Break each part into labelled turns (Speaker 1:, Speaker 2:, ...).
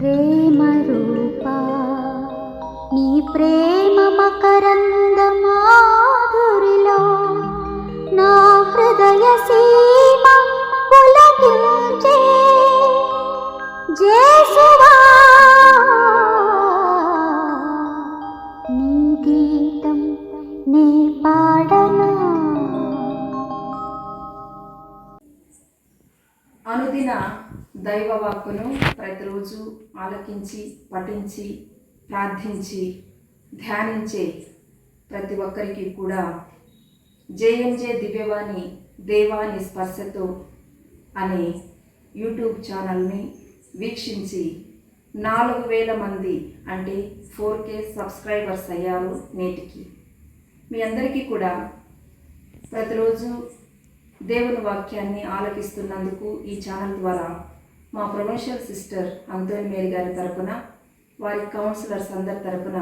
Speaker 1: ప్రేమ రూపా. నీ ప్రేమ మకరంద
Speaker 2: దైవవాక్కును ప్రతిరోజు ఆలకించి పఠించి ప్రార్థించి ధ్యానించే ప్రతి ఒక్కరికి కూడా జేఎంజే దివ్యవాణి దేవాని స్పర్శతో అనే యూట్యూబ్ ఛానల్ని వీక్షించి నాలుగు వేల మంది అంటే ఫోర్ కే సబ్స్క్రైబర్స్ అయ్యారు నేటికి. మీ అందరికీ కూడా ప్రతిరోజు దేవుని వాక్యాన్ని ఆలకిస్తున్నందుకు ఈ ఛానల్ ద్వారా మా ప్రొఫెషనల్ సిస్టర్ అంతోని మేరీ గారి తరపున వారి కౌన్సిలర్స్ అందరి తరపున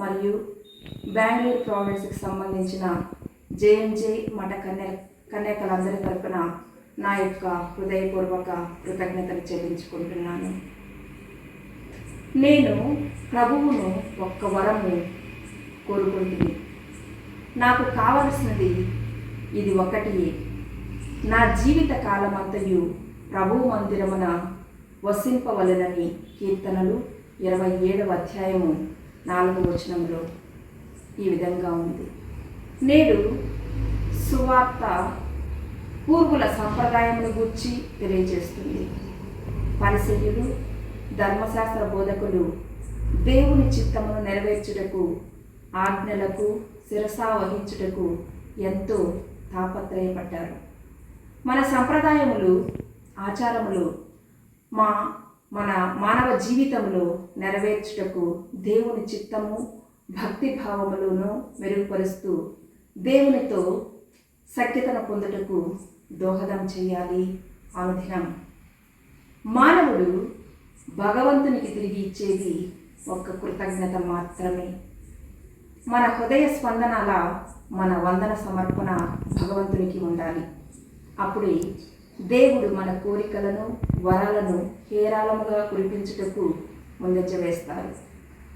Speaker 2: మరియు బెంగళూరు ప్రావిన్స్కి సంబంధించిన జేఎంజే మఠ కన్య కన్యకలందరి తరపున నా యొక్క హృదయపూర్వక కృతజ్ఞతలు చెల్లించుకుంటున్నాను. నేను ప్రభువును ఒక్క వరము కోరుకుంటుంది నాకు కావలసినది ఇది ఒకటియే. నా జీవిత కాలమంతయు ప్రభు మందిరమున వసింపవలెనని కీర్తనలు ఇరవై ఏడవ అధ్యాయము నాలుగవ వచనంలో ఈ విధంగా ఉంది. నేడు సువార్త పూర్వుల సంప్రదాయమును గూర్చి తెలియజేస్తుంది. పరిశీలులు ధర్మశాస్త్ర బోధకులు దేవుని చిత్తమును నెరవేర్చుటకు ఆజ్ఞలకు శిరసా వహించుటకు ఎంతో తాపత్రయపడ్డారు. మన సంప్రదాయములు ఆచారములు మా మన మానవ జీవితంలో నెరవేర్చుటకు దేవుని చిత్తము భక్తి భావములను మెరుగుపరుస్తూ దేవునితో సఖ్యతను పొందుటకు దోహదం చేయాలి. అనుదినం. మానవుడు భగవంతునికి తిరిగి ఇచ్చేది ఒక్క కృతజ్ఞత మాత్రమే. మన హృదయ స్పందనల మన వందన సమర్పణ భగవంతునికి ఉండాలి. అప్పుడే దేవుడు మన కోరికలను వరాలను హేరాళముగా కురిపించుటకు ముందంజవేస్తారు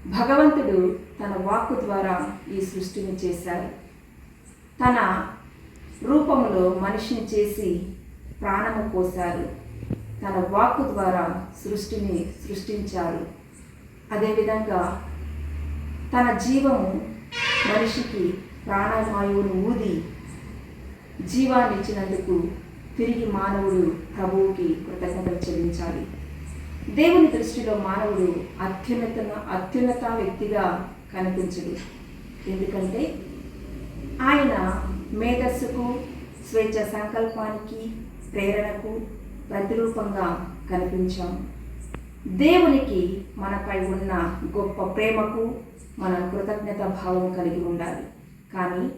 Speaker 2: భగవంతుడు తన వాక్కు ద్వారా ఈ సృష్టిని చేశారు తన రూపములో మనిషిని చేసి ప్రాణము పోశారు తన వాక్కు ద్వారా సృష్టిని సృష్టించారు అదేవిధంగా తన జీవము మనిషికి ప్రాణవాయువును ఊది జీవాన్నిచ్చినందుకు తిరిగి మానవుడు ప్రభువుకి కృతజ్ఞతలు చెల్లించాలి. దేవుని దృష్టిలో మానవుడు అత్యున్నత అత్యున్నత వ్యక్తిగా కనిపించడు. ఎందుకంటే ఆయన మేధస్సుకు స్వేచ్ఛ సంకల్పానికి ప్రేరణకు ప్రతిరూపంగా కనిపించాం. దేవునికి మనపై ఉన్న గొప్ప ప్రేమకు మనం కృతజ్ఞత భావం కలిగి ఉండాలి. కానీ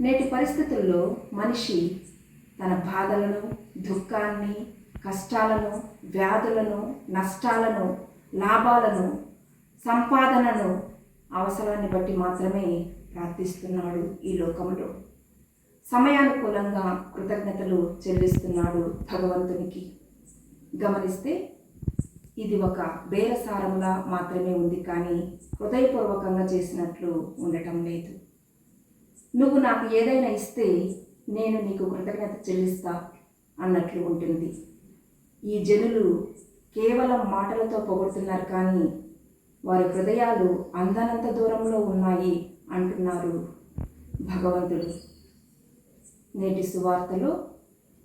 Speaker 2: నేటి పరిస్థితుల్లో మనిషి తన బాధలను దుఃఖాన్ని కష్టాలను వ్యాధులను నష్టాలను లాభాలను సంపాదనను అవసరాన్ని బట్టి మాత్రమే ప్రార్థిస్తున్నాడు ఈ లోకంలో సమయానుకూలంగా కృతజ్ఞతలు చెల్లిస్తున్నాడు భగవంతునికి. గమనిస్తే ఇది ఒక బేరసారములా మాత్రమే ఉంది కానీ హృదయపూర్వకంగా చేసినట్లు ఉండటం లేదు. నువ్వు నాకు ఏదైనా ఇస్తే నేను నీకు కృతజ్ఞత చెల్లిస్తా అన్నట్లు ఉంటుంది. ఈ జనులు కేవలం మాటలతో పొగుడుతున్నారు కానీ వారి హృదయాలు అందనంత దూరంలో ఉన్నాయి అంటున్నారు భగవంతుడు. నేటి సువార్తలో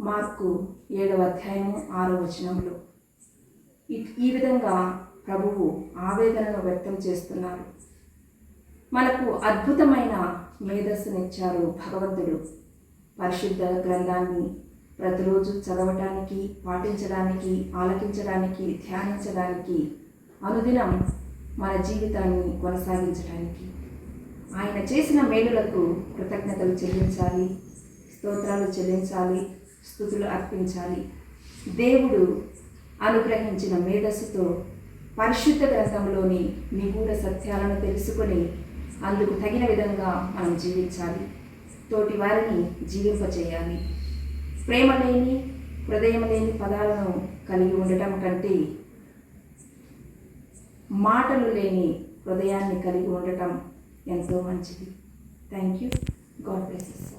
Speaker 2: మార్కు ఏడవ అధ్యాయము ఆరో వచనంలో ఈ- ఈ విధంగా ప్రభువు ఆవేదనను వ్యక్తం చేస్తున్నారు. మనకు అద్భుతమైన మేధస్సునిచ్చారు భగవంతుడు. పరిశుద్ధ గ్రంథాన్ని ప్రతిరోజు చదవటానికి పాటించడానికి ఆలకించడానికి ధ్యానించడానికి అనుదినం మన జీవితాన్ని కొనసాగించడానికి ఆయన చేసిన మేలులకు కృతజ్ఞతలు చెల్లించాలి స్తోత్రాలు చెల్లించాలి స్థుతులు అర్పించాలి. దేవుడు అనుగ్రహించిన మేధస్సుతో పరిశుద్ధ గ్రంథంలోని నిగూఢ సత్యాలను తెలుసుకొని అందుకు తగిన విధంగా మనం జీవించాలి. తోటి వారిని జీవింపచేయాలి. ప్రేమ లేని హృదయం లేని పదాలను కలిగి ఉండటం కంటే మాటలు లేని హృదయాన్ని కలిగి ఉండటం ఎంతో మంచిది. Thank you God bless